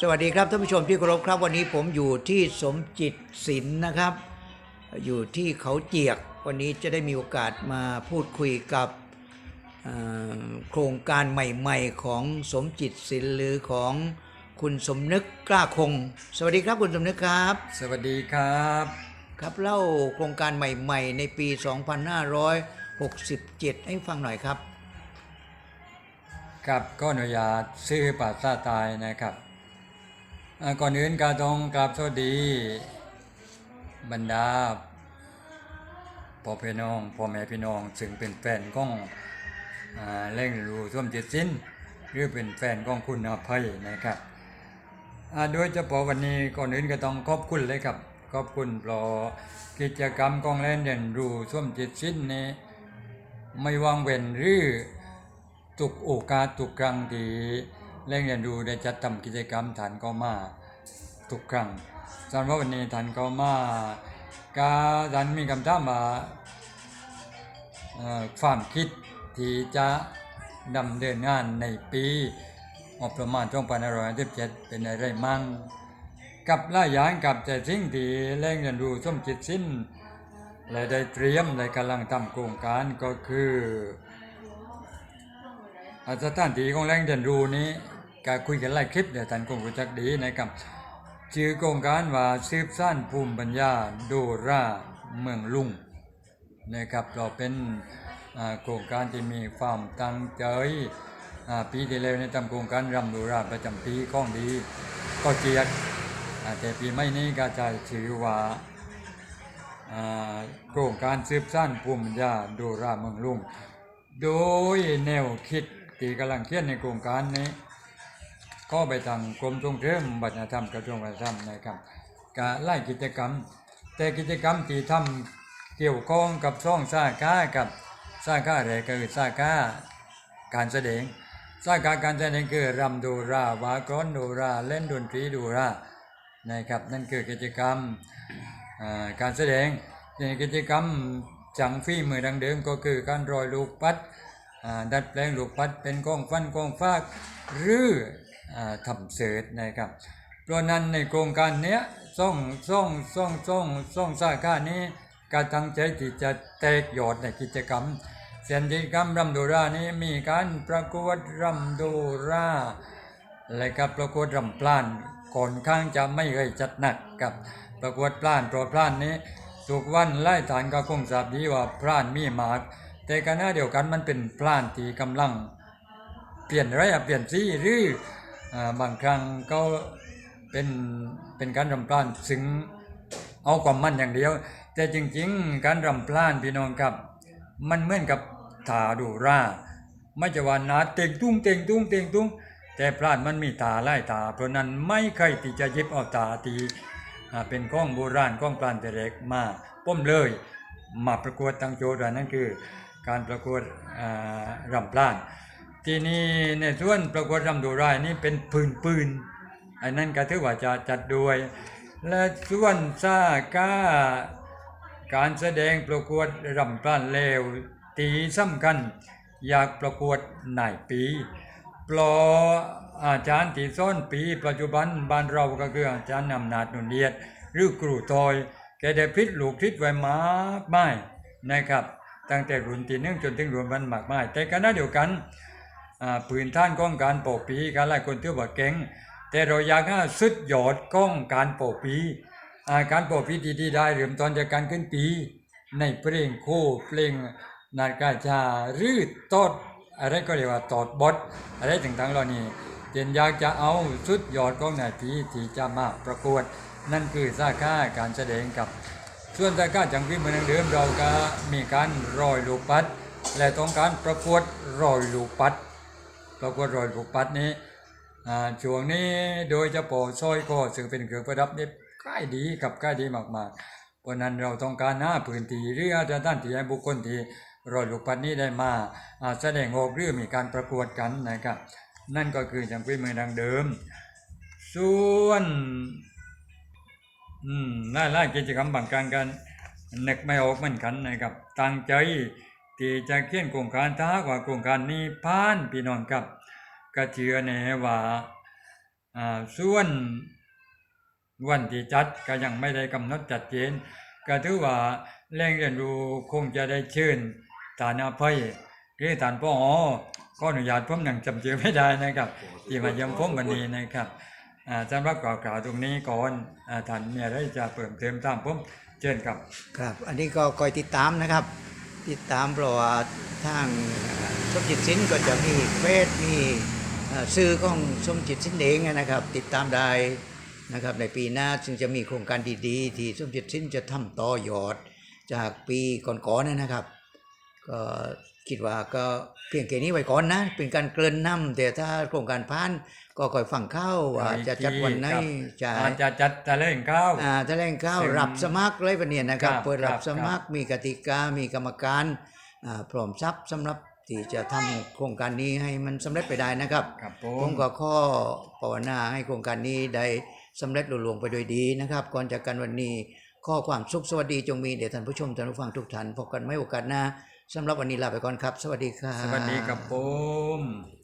สวัสดีครับท่านผู้ชมที่เคารพครับวันนี้ผมอยู่ที่สมจิตศิลป์นะครับ อยู่ที่เขาเจียก วันนี้จะได้มีโอกาสมาพูดคุยกับเอ่อโครงการใหม่ ๆ ของสมจิตศิลป์หรือของคุณสมนึกกล้าคง สวัสดีครับคุณสมนึกครับ สวัสดีครับ ครับเล่าโครงการใหม่ ๆ ในปี 2567 ให้ฟังหน่อยครับกับก็อนุญาตชื่อป่าซาตายนะครับอ่า ก่อนอื่นก็ต้องกราบสวัสดี บรรดาพ่อพี่น้องพ่อแม่พี่น้องซึ่งเป็นแฟนของเล่งรูท่วมจิตสิ้น หรือเป็นแฟนของคุณอภัยนะครับอ่าโดยเฉพาะวันนี้ก่อนอื่นก็ต้องขอบคุณเลยครับขอบคุณเพราะกิจกรรมกองเล่นเรียนรู้ท่วมจิตสิ้นนี้ไม่วางเว้นหรือตุกโอกาสทุกครั้งที่เล่นเรียนรู้ได้จัดทำกิจกรรมฐานก็มา ทุกครั้งสำหรับวันนี้ฐานก็มาการฐานมีคำถามว่าความคิดที่จะดำเนินงานในปีงบประมาณ2557เจ็ดเป็นอะไรมั่งกับล่ายอย่างกับแต่สิ่งที่เล่นเรียนรู้สมจิตสิ้นและได้เตรียมและกำลังทำโครงการก็คืออาสถานที่ของแรงเรียนรู้นี้ก็คุยกันหลายคลิปเดี๋ยวท่านคงรู้จักดีนะครับ ชื่อโครงการว่าสืบสานภูมิปัญญาโดราเมืองลุงนะครับเราเป็นโครงการที่มีความตั้งใจปีที่แล้วในยทำโครงการรำโดราประจำปีของดีก็เจียดแต่ปีใหม่นี้ก็จะชื่อว่าโครงการสืบสานภูมิปัญญาดูราเมืองลุงโดยแนวคิดที่กำลังเขียนในโครงการนี้ ก็ไปทางกรมส่งเสริมวัฒนธรรมกระทรวงวัฒนธรรมนะครับกะไล่กิจกรรม แต่กิจกรรมที่ทำเกี่ยวข้องกับช่องสาขากับสาขาอะไรก็คือสาขาการแสดงสาขาการแสดงคือรำดูราวากรอนดูราเล่นดนตรีดูรานะครับนั่นคือกิจกรรมการแสดงในกิจกรรมจังฝีมือดังเดิมก็คือการรอยลูกปัดดัดแปลงลูกปัดเป็นกองฟันกองฟากหรือ ทำเสดนะครับเพราะนั้นในโครงการเนี้ยส่องส่องส่องส่องส่องสาขานี้การตั้งใจที่จะแตกยอดในกิจกรรมเส้นกิจกรรมรำโดรานี้มีการประกวดรำโดราและกับประกวดรำพลานก่อนข้างจะไม่เคยจัดหนักกับประกวดพลานเพราะพลานนี้ทุกวันไล่ฐานก็คงทราบดีว่าพลานมีมากแต่ขณะเดียวกันมันเป็นพลานที่กำลัง เปลี่ยนไรอะเปลี่ยนสีหรืออ่า บางครั้งก็เป็นเป็นการรำพลานซึ่งเอาความมั่นอย่างเดียว แต่จริงๆ การรำพลานพี่น้องครับ มันเหมือนกับถาดูร่า ไม่จะว่านาเต็งตุ้งเต็งตุ้งเต็งตุ้งแต่พลาดมันมีตาไล่ตา เพราะนั้นไม่ใครที่จะยิบเอาตาตีเป็นข้องโบราณข้องปลานแต่เล็กมาป้มเลย มาประกวดตั้งโจทย์ว่านั่นคือ การประกวดรำพลาน ทีนี้ในส่วนประกวดรำดูรายนี่เป็นปืนปืนอันนั้นก็ถือว่าจะจัดด้วย และส่วนซาก้าการแสดงประกวดรำพลานเลวตีสำคัญอยากประกวดนายปีเพราะอาจารย์ที่สอนปีปัจจุบันบ้านเราก็คืออาจารย์นำนาจนุนเดียดหรือครูทอย แกได้พิษลูกพิษไว้มากมายนะครับ ตั้งแต่รุ่นที่หนึ่งจนถึงรุ่นมันมากมายแต่ขณะเดียวกัน อ่าพื้นท่านของการโปกปีการหลายคนเที่ยวบ่เก่งแต่เราอยากให้สุดยอดของการโปกปีการโปกปีที่ดีได้เริ่มต้นจากการขึ้นปี ในเพลงโคเพลงนาฏกาชารือตอดอะไรก็เรียกว่าตอดบทอะไรต่างๆเหล่านี้เจนอยากจะเอาสุดยอดของนาทีที่จะมาประกวด นั่นคือสาขาการแสดงกับ ส่วนสาขาจังพิมพ์เหมือนเดิมเราก็มีการรอยลูกปัด และต้องการประกวดรอยลูกปัด ประกวดรอยลูกปัดนี้ช่วงนี้โดยเฉพาะสร้อยคอซึ่งเป็นเครื่องประดับนี่ใกล้ดีกับใกล้ดีมากๆเพราะนั้นเราต้องการหน้าพื้นที่หรืออาจจะด้านที่ให้บุคคลที่รอยลูกปัดนี้ได้มาแสดงออกหรือมีการประกวดกันนะครับนั่นก็คือจังพิมพ์เหมือนดังเดิม ส่วนอืมไล่ไล่กิจกรรมบางการกันนึกไม่ออกเหมือนกันนะครับตั้งใจ ที่จะเขียนโครงการถ้ากว่าโครงการนี้ผ่านพี่น้องครับก็เชือแนว่าอ่าส่วนวันที่จัดก็ยังไม่ได้กำหนดจัดเจนก็ถือว่าแรงเรียนรู้คงจะได้เชิญฐานอภัยหรือฐานพ่ออ๋อก็อนุญาตผมยังจำชื่อไม่ได้นะครับ ที่มาเยี่ยมผมวันนี้นะครับอ่าสำหรับกล่าวๆตรงนี้ก่อนอ่าท่านมีอะไรจะเพิ่มเติมตามผมเชิญครับ ครับ อันนี้ก็คอยติดตามนะครับ ติดตามเพราะว่าทางสมจิตสินก็จะมีเฟซมีซื้อของสมจิตสินเองนะครับ ติดตามได้นะครับในปีหน้าซึ่งจะมีโครงการดีๆ ที่สมจิตสินจะทำต่อยอดจากปีก่อนๆนะครับ ก็คิดว่าก็เพียงแค่นี้ไว้ก่อนนะ เป็นการเกริ่นนำแต่ถ้าโครงการผ่านก็คอยฟังเข้าว่าจะจัดวันไหนครับจะอาจจะจัดแถลงข่าวอ่าแถลงข่าวซึ่งรับสมัครเลยปะเนี่ยนะครับครับเปิดรับครับสมัครมีกติกา มีกรรมการอ่าพร้อมทรัพย์สำหรับที่จะทำโครงการนี้ให้มันสำเร็จไปได้นะครับครับผผมมก็ข้อภาวนาให้โครงการนี้ได้สำเร็จลุล่วงไปโดยดีนะครับ ก่อนจากกันวันนี้ข้อความสุขสวัสดีจงมีเดี๋ยวท่านผู้ชมท่านผู้ฟังทุกท่านพบกันไม่โอกาสหน้า สำหรับวันนี้ลาไปก่อนครับ สวัสดีครับ สวัสดีครับผม